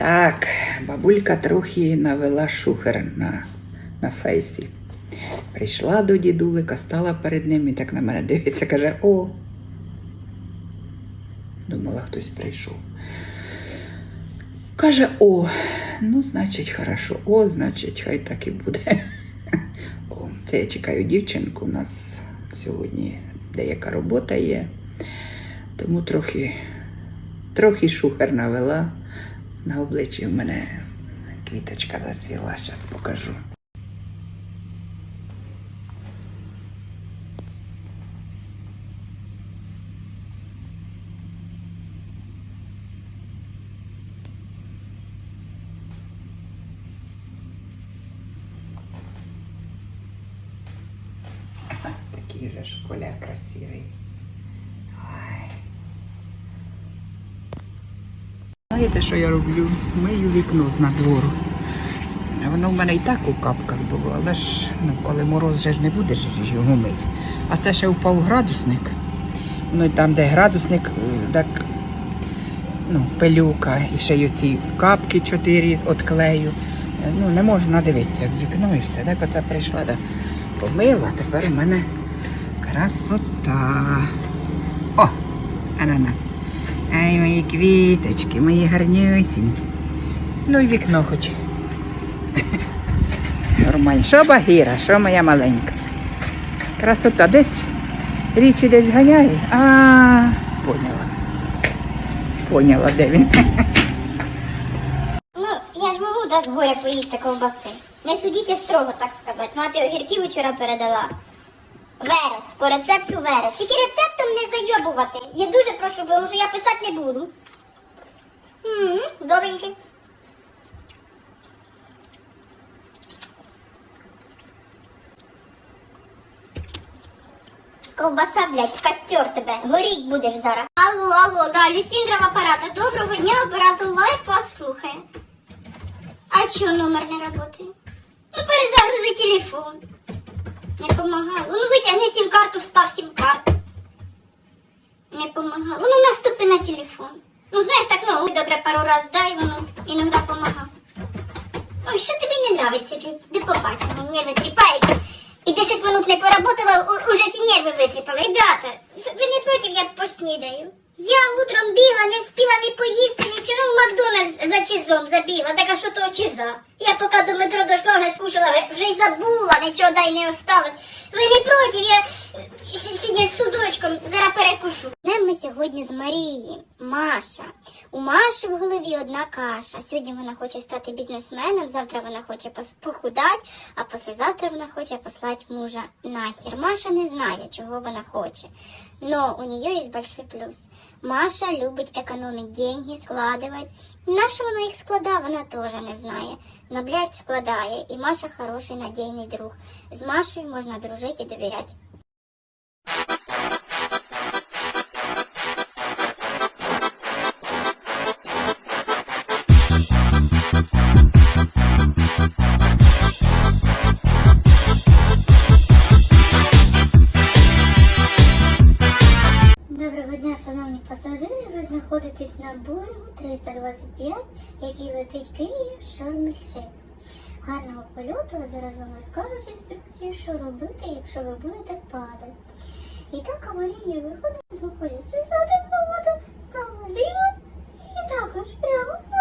Так, бабулька трохи навела шухер на, на фейсі. Прийшла до дідулика, стала перед ним і так на мене дивиться, каже: О. Думала, хтось прийшов. Каже, о, ну, значить, хорошо. О, значить, хай так і буде. О, це я чекаю дівчинку. У нас сьогодні деяка робота є. Тому трохи, трохи шухер навела. На обличчі в мене квіточка зацвіла, зараз покажу. Такий же шоколад красивий. Ой. Знаєте, що я роблю? Мию вікно з надвору. Воно в мене і так у капках було, але ж ну, коли мороз вже ж не будеш ж його мити. А це ще впав градусник. Ну там, де градусник, е, так ну, пилюка, і ще й оці капки чотири від. Е, Ну, не можу надивитися в вікно і все. Так оце прийшла, да, помила, тепер у мене красота. О! Анана. Ай, мої квіточки, мої гарнюсінькі. Ну і вікно хоч. Нормально. Що Багіра, що моя маленька? Красота. Десь річі десь ганяє. А, поняла. Поняла, де він. Ну, я ж можу да з горя поїсти ковбаси. Не судіть строго, так сказати. Мати огірків вчора передала. Верес, по рецепту верес. Тільки рецептом не зайобувати. Я дуже прошу, тому що я писати не буду. М, Добренький. Ковбаса, блядь, в костер тебе. Горіть будеш зараз. Алло, алло, да, Люсіндра в апарата. Доброго дня, оператор лайф вас слухає. А чого номер не работает? Ну, перезагрузи телефон. Не помагало. Витягни сім-карту, встав сім-карту. Не помагало. Воно наступи на телефон. Ну, знаєш, так, ну, добре пару раз дай, воно іноді помагало. Ой, що тобі не нравиться, Ти побачення, нерви тріпають. І 10 минут не поработала, уже всі нерви витріпали. Ребята, ви не проти, я поснідаю? Я утром біла, не встигла не поїсти, нічого в Макдональдс за чизом забігла. Так а що то чиза? Я поки до метро дійшла, не скушала, вже- й забула, нічого дай не осталось. Ви не проти, я сьогодні з судочком зараз перекушу. Де ми сьогодні з Марії? Маша. У Маші в голові одна каша. Сьогодні вона хоче стати бізнесменом, завтра вона хоче похудати, а післязавтра вона хоче послати мужа нахер. Маша не знає, чого вона хоче. Но у нее есть большой плюс. Маша любить економить деньги, складывать. На що вона їх складає, вона теж не знає. Но, блядь, складає. І Маша хороший надійний друг. З Машею можна дружити і довіряти. На Боїнгу 325, який летить Київ, Шарм-Шейх. Гарного польоту, а зараз вам розкажуть інструкції, що робити, якщо ви будете падати. І так аварійні виходи виходять сюди воду, право ліво і також прямо виходи.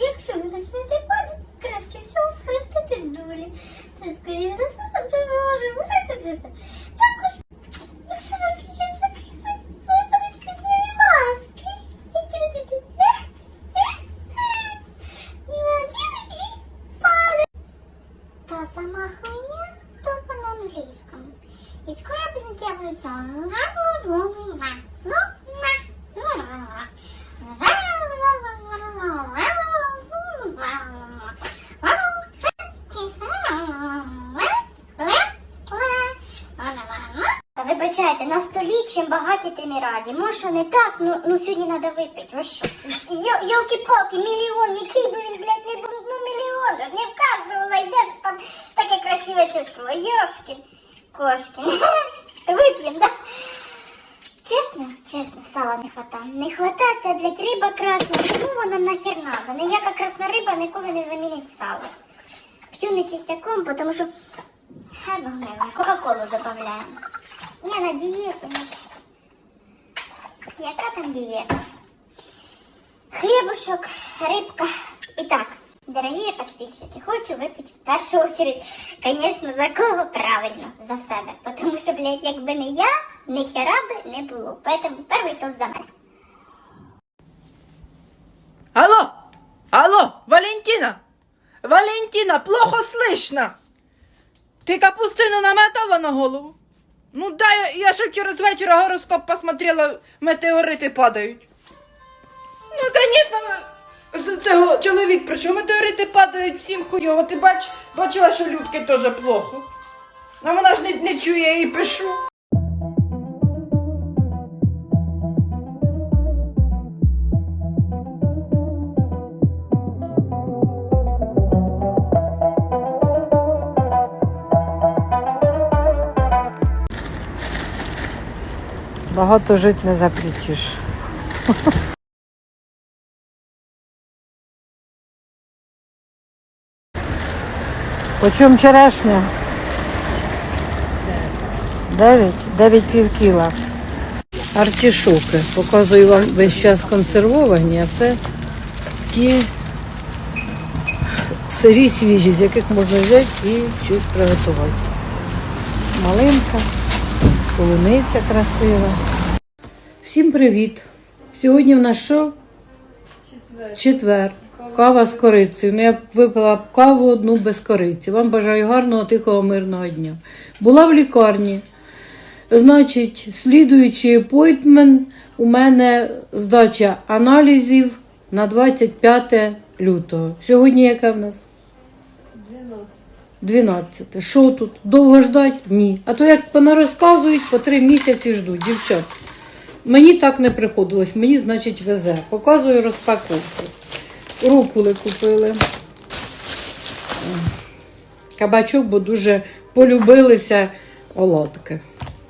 Якщо ви почнете падати, краще всього схрестити долі. Це скоріш за все допоможе. Можете це? It's grabbing everything. Вибачайте, на столі чим багаті, тим і раді. Може, не так, ну, ну сьогодні треба випити. Ви що? Йолки-палки, мільйон, який би він, блядь, не був, ну мільйон, ж не в кожного знайдеш там таке красиве число. Йошки, кошки. Вип'ємо, да? Чесно, чесно, сала не хватає. Не хватає, це, блядь, риба красна. Чому вона нахер надо? Ніяка красна риба ніколи не замінить сало. П'ю не чистяком, тому що хай Бог Кока-колу додаємо. Я на дієті, блядь. Яка там дієта? Хлібушок, рибка. І дорогі підписчики, хочу випити в першу очередь, звісно, за кого правильно, за себе. Тому що, блядь, якби не я, ніхера би не було. Поэтому перший тост за мене. Алло! Алло, Валентина! Валентина, плохо слышно! Ты капустину наметала на голову? Ну да, я, я ще вчора з вечора гороскоп посмотрела, метеорити падають. Ну, звісно, з цього чоловік прийшов, метеорити падають всім хуйово. Ти бач, бачила, що людки теж плохо. А вона ж не, не чує, я пишу. Багато жити не запретиш. Почем черешня? Дев'ять? Дев'ять пів кіла. Артішоки. Показую вам весь час консервовані, а це ті сирі свіжі, з яких можна взяти і щось приготувати. Малинка, полуниця красива. Всім привіт! Сьогодні в нас що? Четвер. Четвер. Кава з корицею. Ну, я випила каву одну без кориці. Вам бажаю гарного, тихого, мирного дня. Була в лікарні. Значить, слідуючий апойтмент у мене здача аналізів на 25 лютого. Сьогодні яке в нас? 12. Що тут? Довго ждать? Ні. А то як понарозказують, по три місяці ждуть, дівчат. Мені так не приходилось, мені, значить, везе. Показую розпаковку. Рукули купили. Кабачок, бо дуже полюбилися оладки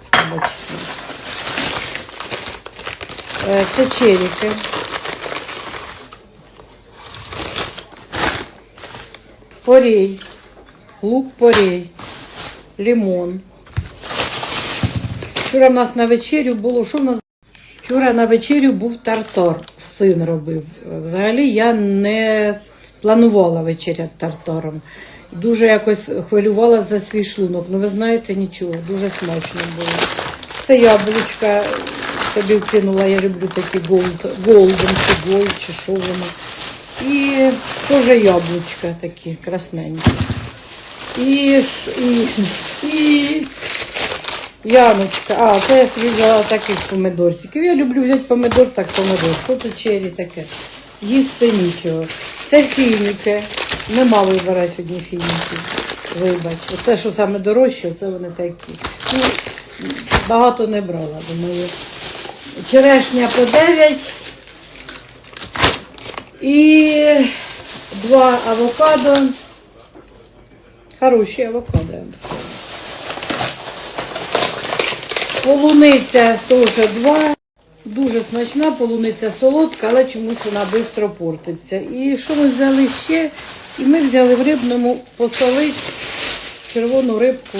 з кабачком. Це черіки. Порей. Лук порей. Лимон. Вчора в нас на вечерю було. Що в нас? Вчора на вечерю був тартар. Син робив. Взагалі я не планувала вечеряти тартаром. Дуже якось хвилювала за свій шлунок. Ну ви знаєте нічого, дуже смачно було. Це яблучка собі вкинула, я люблю такі голд, голден чи голд, чи що воно. І теж яблучка такі красненькі. І, і, і Яночка, а, це я собі взяла таких помидорчиків. Я люблю взяти помидор, так помидор. Що чері таке? Їсти нічого. Це фініки. Нема вибора сьогодні фініків. Вибач. Оце що саме дорожче, це вони такі. Ну, багато не брала, думаю. Черешня по 9. І два авокадо. Хороші авокадо, я б сказала. Полуниця теж два. Дуже смачна, полуниця солодка, але чомусь вона швидко портиться. І що ми взяли ще? І ми взяли в рибному посолити червону рибку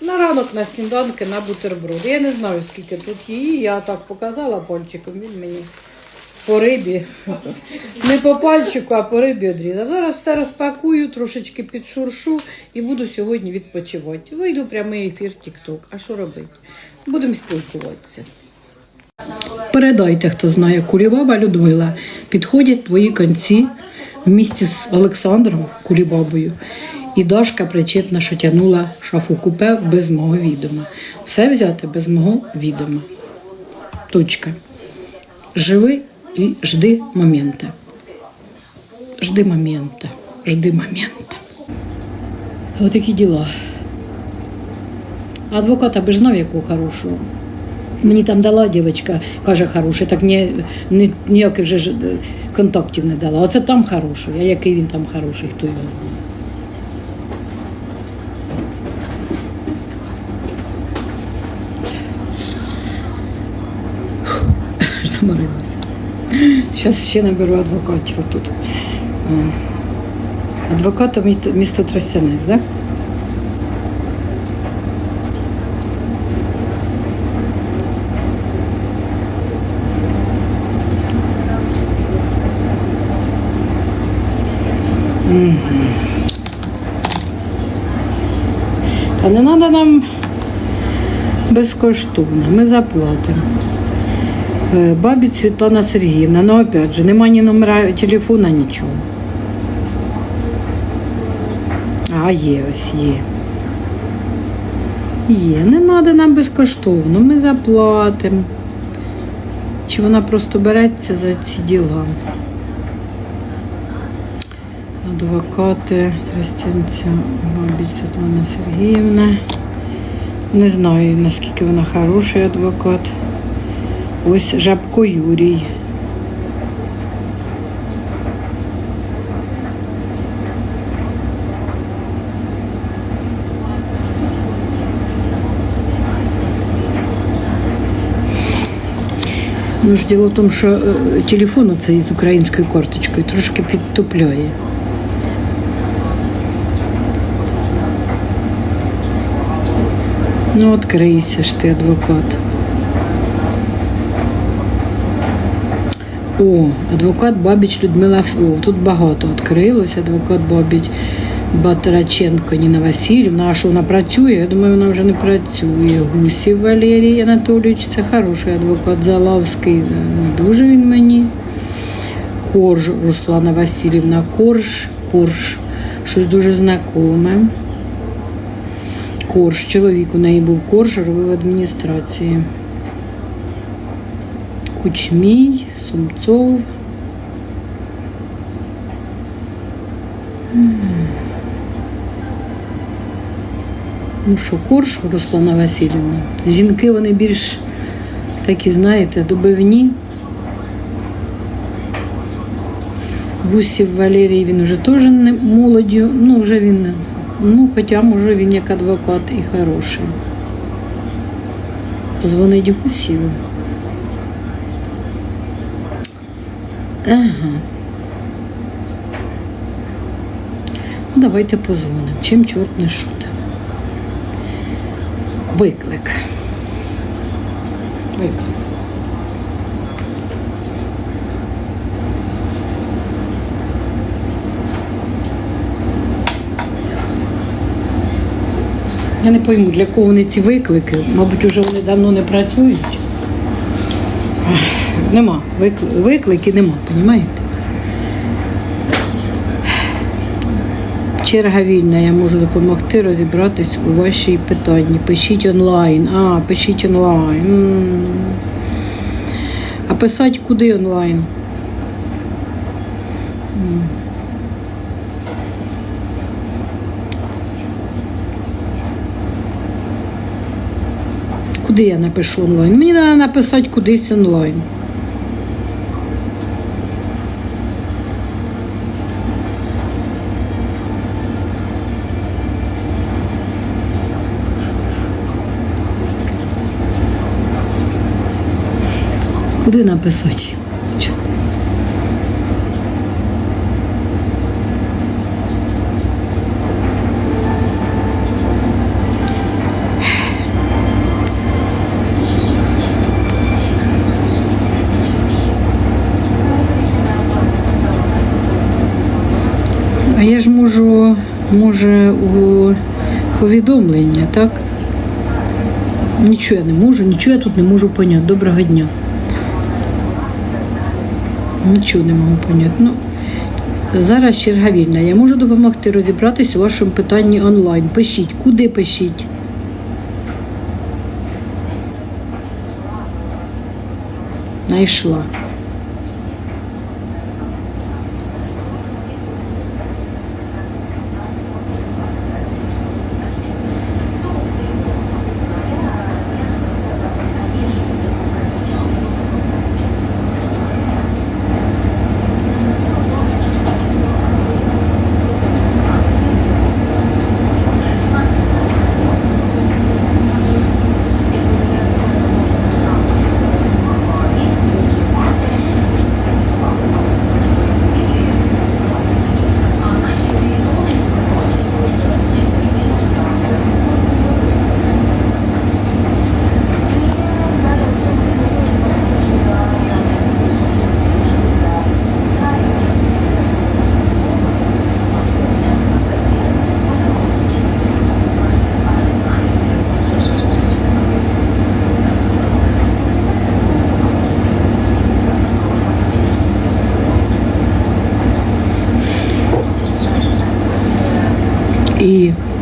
на ранок на сніданки на бутерброд. Я не знаю, скільки тут її. Я так показала пальчиком, він мені по рибі. Не по пальчику, а по рибі одрізав. Зараз все розпакую, трошечки підшуршу і буду сьогодні відпочивати. Вийду прямий ефір TikTok. А що робити? Будемо спілкуватися. Передайте, хто знає, Кулібаба Людмила. Підходять твої конці в місті з Олександром Кулібабою. І Дашка причетна, що тягнула шафу купе без мого відома. Все взяти без мого відома. Точка. Живи і жди момента. Жди момента. Жди момента. Ось такі діла адвоката би ж знав, яку хорошу. Мені там дала дівчинка, каже, хороший, так ні, ні, ніяких же е, контактів не дала. Оце там хороший, а який він там хороший, хто його знає. Заморилася. Зараз ще наберу адвокатів отут. Е, Адвокатом місто Тростянець, так? Да? Безкоштовно, ми заплатимо. Е, Бабі Світлана Сергіївна, ну опять же, нема ні номера телефона, нічого. А, є, ось є. Є, не треба нам безкоштовно, ми заплатимо. Чи вона просто береться за ці діла? Адвокати Тростянця Бабіль Світлана Сергіївна. Не знаю, наскільки вона хороший адвокат. Ось Жабко Юрій. Ну ж діло в тому, що е, телефон оцей з українською карточкою трошки підтупляє. Ну, відкрийся ж ти, адвокат. О, адвокат Бабіч Людмила. О, тут багато відкрилось. Адвокат Бабіч Батраченко Ніна Васильівна. А що вона працює? Я думаю, вона вже не працює. Гусів Валерій Анатолійович, це хороший адвокат Залавський. Не дуже він мені. Корж Руслана Васильівна. Корж, Корж. Щось дуже знакоме. Корж. Чоловік у неї був корж, робив адміністрації. Кучмій, Сумцов. Ну що, корж Руслана Васильівна. Жінки вони більш такі, знаєте, добивні. Гусів Валерій, він вже теж не молоддю, ну вже він, ну хоча може він як адвокат і хороший. Позвонить Гусів. Ага. Ну, давайте позвонимо. Чим чорт не шутить. Виклик. Виклик. Я не пойму, для кого вони ці виклики. Мабуть, уже вони давно не працюють. Нема. Викли- Виклики нема, розумієте? Черга вільна, я можу допомогти розібратись у вашій питанні. Пишіть онлайн. А, пишіть онлайн. А писати куди онлайн? М. Куди я напишу онлайн? Мені треба написати кудись онлайн. Куди написати? Можу, може, у повідомлення, так? Нічого я не можу, нічого я тут не можу поняти. Доброго дня. Нічого не можу поняти. Ну, зараз черга вільна. Я можу допомогти розібратись у вашому питанні онлайн. Пишіть, куди пишіть. Найшла.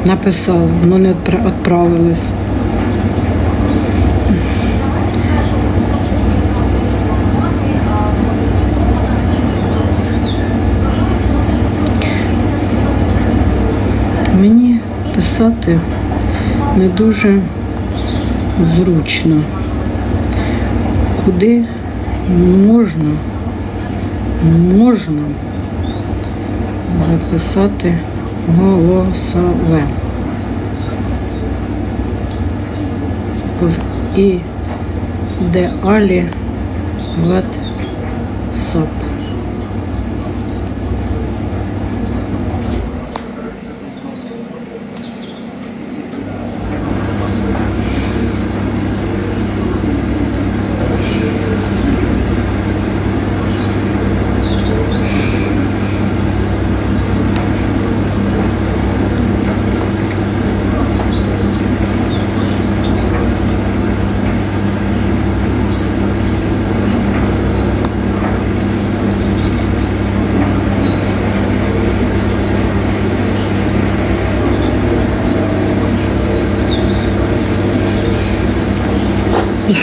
Написала, воно не відпра- відправилось. Мені писати не дуже зручно. Куди можна, можна записати голосове. В ідеалі WhatsApp.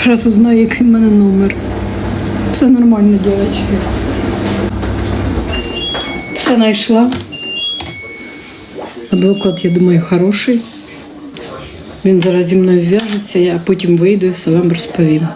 Зараз узнаю, який в мене номер. Все нормально, дівчатки. Все знайшла. Адвокат, я думаю, хороший. Він зараз зі мною зв'яжеться, я потім вийду і все вам розповім.